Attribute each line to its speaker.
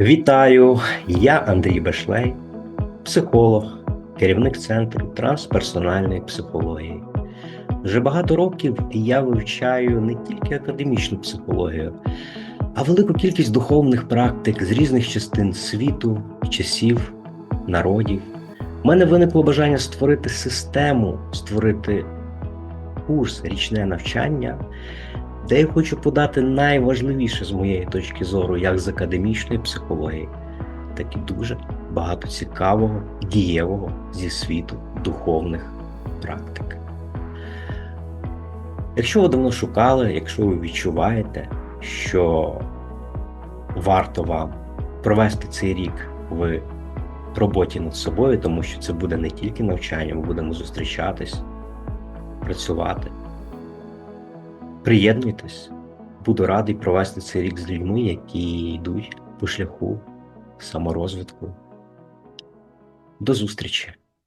Speaker 1: Вітаю! Я Андрій Бешлей, психолог, керівник центру трансперсональної психології. Вже багато років я вивчаю не тільки академічну психологію, а велику кількість духовних практик з різних частин світу, часів, народів. У мене виникло бажання створити систему, створити курс, річне навчання, де я хочу подати найважливіше з моєї точки зору, як з академічної психології, так і дуже багато цікавого, дієвого зі світу духовних практик. Якщо ви давно шукали, якщо ви відчуваєте, що варто вам провести цей рік в роботі над собою, тому що це буде не тільки навчання, ми будемо зустрічатись, працювати. Приєднуйтесь, буду радий провести цей рік з людьми, які йдуть по шляху саморозвитку. До зустрічі!